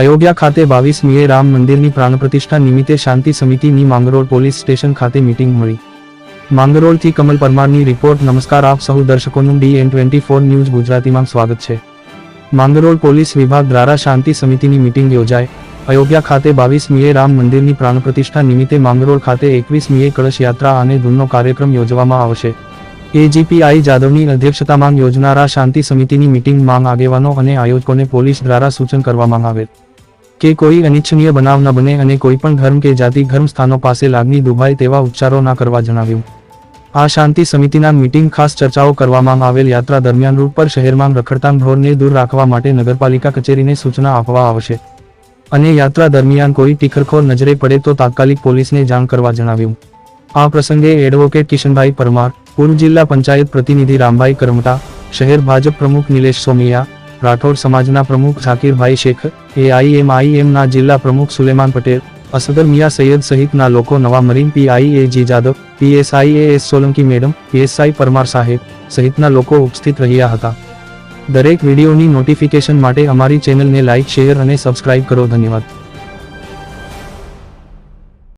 અયોધ્યા ખાતે બાવીસમીએ રામ મંદિરની પ્રાણપ્રતિષ્ઠા નિમિત્તે શાંતિ સમિતિની માંગરોળ પોલીસ સ્ટેશન ખાતે મીટિંગ મળી. માંગરોળથી કમલ પરમારની રિપોર્ટ, નમસ્કાર, આપ સહુ દર્શકોનું D N twenty four news ગુજરાતીમાં સ્વાગત છે. માંગરોળ પોલીસ વિભાગ દ્વારા શાંતિ સમિતિની મીટિંગ યોજાય. અયોધ્યા ખાતે બાવીસમીએ રામ મંદિરની પ્રાણપ્રતિષ્ઠા નિમિત્તે માંગરોળ ખાતે એકવીસમીએ કળશ યાત્રા અને ધૂનનો કાર્યક્રમ યોજવામાં આવશે. એજીપીઆઈ જાદવની અધ્યક્ષતામાં યોજનારા શાંતિ સમિતિની મીટિંગ માંગ આગેવાનો અને આયોજકોને પોલીસ દ્વારા સૂચન કરવામાં આવેલ. કે કોઈ અનિચ્છનીય બનાવ ન બને અને કોઈ પણ ધર્મ કે જાતિ ધર્મ સ્થાનો પાસે લાગણી દુભાય તેવા ઉપચારો ના કરવા જણાવ્યું. આ શાંતિ સમિતિના મીટિંગ ખાસ ચર્ચાઓ કરવામાં આવેલ યાત્રા દરમિયાન રૂટ પર શહેરમાં રખડતા ઢોરને દૂર રાખવા માટે નગરપાલિકા કચેરીને સૂચના આપવા આવશે. અને યાત્રા દરમિયાન કોઈ ટીખરખોર નજરે પડે તો તાત્કાલિક પોલીસને જાણ કરવા જણાવ્યું. આ પ્રસંગે એડવોકેટ કિશનભાઈ પરમાર, પૂર્વ જિલ્લા પંચાયત પ્રતિનિધિ રામભાઈ કરમટા, શહેર ભાજપ પ્રમુખ નિલેશ સોમિયા રાઠોડ સમાજના પ્રમુખ ઝાકીરભાઈ શેખ એઆઈએમઆઈએમના જિલ્લા પ્રમુખ સુલેમાન પટેલ અસદર મિયા સૈયદ સહિતના લોકો નવા marine PI A G Jadav PSI S Solanki madam PSI Parmar સાહેબ સહિતના લોકો ઉપસ્થિત રહ્યા હતા. દરેક વિડીયોની નોટિફિકેશન માટે અમારી ચેનલને લાઇક શેર અને સબસ્ક્રાઇબ કરો. ધન્યવાદ.